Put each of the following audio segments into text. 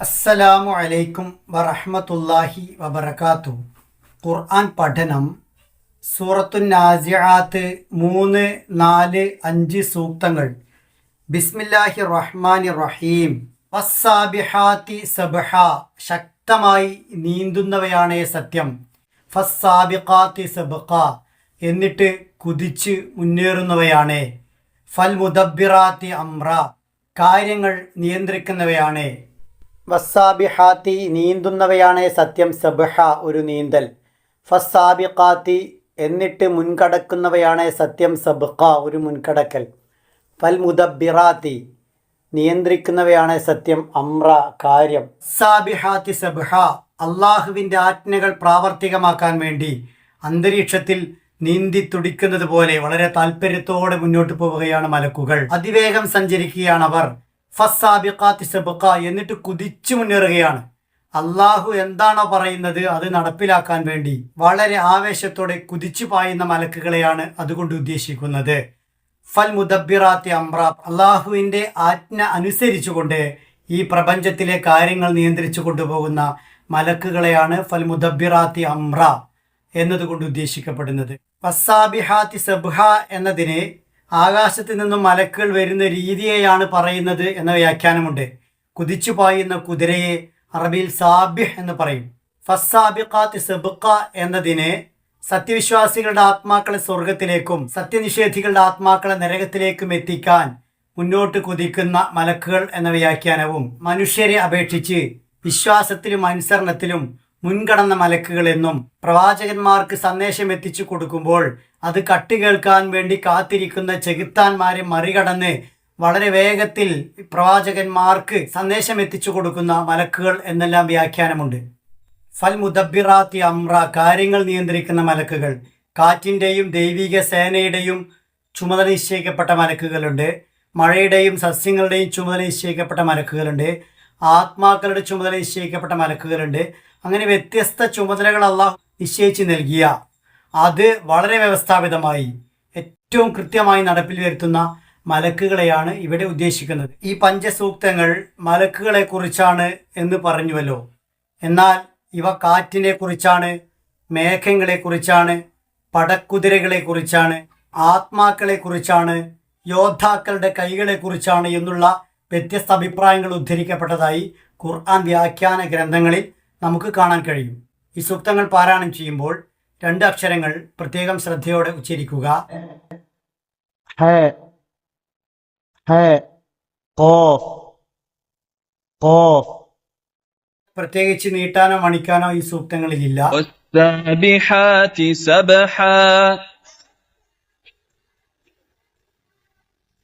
അസ്സലാമു അലൈക്കും വറഹ്മത്തുള്ളാഹി വബറകാത്തു ഖുർആൻ പഠനം സൂറത്തു നാസിആത്ത് മൂന്ന് നാല് അഞ്ച് സൂക്തങ്ങൾ. ബിസ്മില്ലാഹി റഹ്മാനി റഹീം. ഫസ്സാബിഹാത്തി സബഹ. ശക്തമായി നീന്തുന്നവയാണ് സത്യം. ഫസ്സാബിഖാത്തി സബഖ. എന്നിട്ട് കുതിച്ച് മുന്നേറുന്നവയാണ്. ഫൽ മുദബിറാത്തി അമ്ര കാര്യങ്ങൾ നിയന്ത്രിക്കുന്നവയാണ്. വസ്സാബിഹാത്തി നീന്തുന്നവയാണ് സത്യം സബഹ ഒരു നീന്തൽ. ഫസ്സാബിഖാത്തി എന്നിട്ട് മുൻകടക്കുന്നവയാണ് സത്യം സബ്ഖ ഒരു മുൻകടക്കൽ. ഫൽ മുദബിറാത്തി നിയന്ത്രിക്കുന്നവയാണ് സത്യം അമ്ര കാര്യം. സാബിഹാത്തി സബഹ അള്ളാഹുവിന്റെ ആജ്ഞകൾ പ്രാവർത്തികമാക്കാൻ വേണ്ടി അന്തരീക്ഷത്തിൽ നീന്തി തുടിക്കുന്നത് പോലെ വളരെ താല്പര്യത്തോടെ മുന്നോട്ട് പോവുകയാണ് മലക്കുകൾ. അതിവേഗം സഞ്ചരിക്കുകയാണ് അവർ. ഫസ്സാബിഖാത്തി സബുഖ എന്നിട്ട് കുതിച്ചു മുന്നേറുകയാണ്. അള്ളാഹു എന്താണോ പറയുന്നത് അത് നടപ്പിലാക്കാൻ വേണ്ടി വളരെ ആവേശത്തോടെ കുതിച്ചു പായുന്ന മലക്കുകളെയാണ് അതുകൊണ്ട് ഉദ്ദേശിക്കുന്നത്. ഫൽ മുദബിറാത്തി അമ്ര അള്ളാഹുവിന്റെ ആജ്ഞ അനുസരിച്ചുകൊണ്ട് ഈ പ്രപഞ്ചത്തിലെ കാര്യങ്ങൾ നിയന്ത്രിച്ചു കൊണ്ടുപോകുന്ന മലക്കുകളെയാണ് ഫൽ മുദബിറാത്തി അമ്ര എന്നതുകൊണ്ട് ഉദ്ദേശിക്കപ്പെടുന്നത്. ഫസ്സാബിഹാത്തി സബ്ഹ എന്നതിന് ആകാശത്ത് നിന്നും മലക്കുകൾ വരുന്ന രീതിയെയാണ് പറയുന്നത് എന്ന വ്യാഖ്യാനമുണ്ട്. കുതിച്ചു പായുന്ന കുതിരയെ അറബിയിൽ സാബിഹ് എന്ന് പറയും. ഫസ്സാബിഖാത്ത് സെബുക്ക എന്നതിനെ സത്യവിശ്വാസികളുടെ ആത്മാക്കളെ സ്വർഗത്തിലേക്കും സത്യനിഷേധികളുടെ ആത്മാക്കളെ നരകത്തിലേക്കും എത്തിക്കാൻ മുന്നോട്ട് കുതിക്കുന്ന മലക്കുകൾ എന്ന വ്യാഖ്യാനവും മനുഷ്യരെ അപേക്ഷിച്ച് വിശ്വാസത്തിലും അനുസരണത്തിലും മുൻകടന്ന മലക്കുകളെന്നും പ്രവാചകന്മാർക്ക് സന്ദേശം എത്തിച്ചു കൊടുക്കുമ്പോൾ അത് കട്ടി കേൾക്കാൻ വേണ്ടി കാത്തിരിക്കുന്ന ചെകുത്താന്മാരെ മറികടന്ന് വളരെ വേഗത്തിൽ പ്രവാചകന്മാർക്ക് സന്ദേശം എത്തിച്ചു കൊടുക്കുന്ന മലക്കുകൾ എന്നെല്ലാം വ്യാഖ്യാനമുണ്ട്. ഫൽ മുദബിറാത്തി അമ്ര കാര്യങ്ങൾ നിയന്ത്രിക്കുന്ന മലക്കുകൾ. കാറ്റിന്റെയും ദൈവിക സേനയുടെയും ചുമതല നിശ്ചയിക്കപ്പെട്ട മലക്കുകളുണ്ട്. മഴയുടെയും സസ്യങ്ങളുടെയും ചുമതല നിശ്ചയിക്കപ്പെട്ട മലക്കുകളുണ്ട്. ആത്മാക്കളുടെ ചുമതല നിശ്ചയിക്കപ്പെട്ട മലക്കുകളുണ്ട്. അങ്ങനെ വ്യത്യസ്ത ചുമതലകൾ അള്ളാഹ് നിശ്ചയിച്ച് നൽകിയ. അത് വളരെ വ്യവസ്ഥാപിതമായി ഏറ്റവും കൃത്യമായി നടപ്പിൽ വരുത്തുന്ന മലക്കുകളെയാണ് ഇവിടെ ഉദ്ദേശിക്കുന്നത്. ഈ പഞ്ചസൂക്തങ്ങൾ മലക്കുകളെ കുറിച്ചാണ് എന്ന് പറഞ്ഞുവല്ലോ. എന്നാൽ ഇവ കാറ്റിനെ കുറിച്ചാണ് മേഘങ്ങളെ കുറിച്ചാണ് പടക്കുതിരകളെ കുറിച്ചാണ് ആത്മാക്കളെ കുറിച്ചാണ് യോദ്ധാക്കളുടെ കൈകളെ കുറിച്ചാണ് എന്നുള്ള വ്യത്യസ്ത അഭിപ്രായങ്ങൾ ഉദ്ധരിക്കപ്പെട്ടതായി ഖുർആൻ വ്യാഖ്യാന ഗ്രന്ഥങ്ങളിൽ നമുക്ക് കാണാൻ കഴിയും. ഈ സൂക്തങ്ങൾ പാരായണം ചെയ്യുമ്പോൾ രണ്ട് അക്ഷരങ്ങൾ പ്രത്യേകം ശ്രദ്ധയോടെ ഉച്ചരിക്കുക. ഹ ഹ ഖാഫ് ഖാഫ് പ്രത്യേകിച്ച് നീട്ടാനോ മണിക്കാനോ ഈ സൂക്തങ്ങളിലില്ല.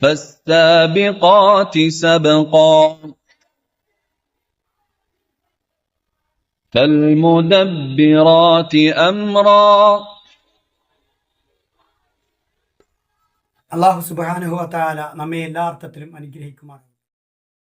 فالسابقات سبقا فالمدبرات أمرا അള്ളാഹു സുബാനുഹു താല നമ്മെ എല്ലാ അർത്ഥത്തിലും അനുഗ്രഹിക്കുമാറാണ്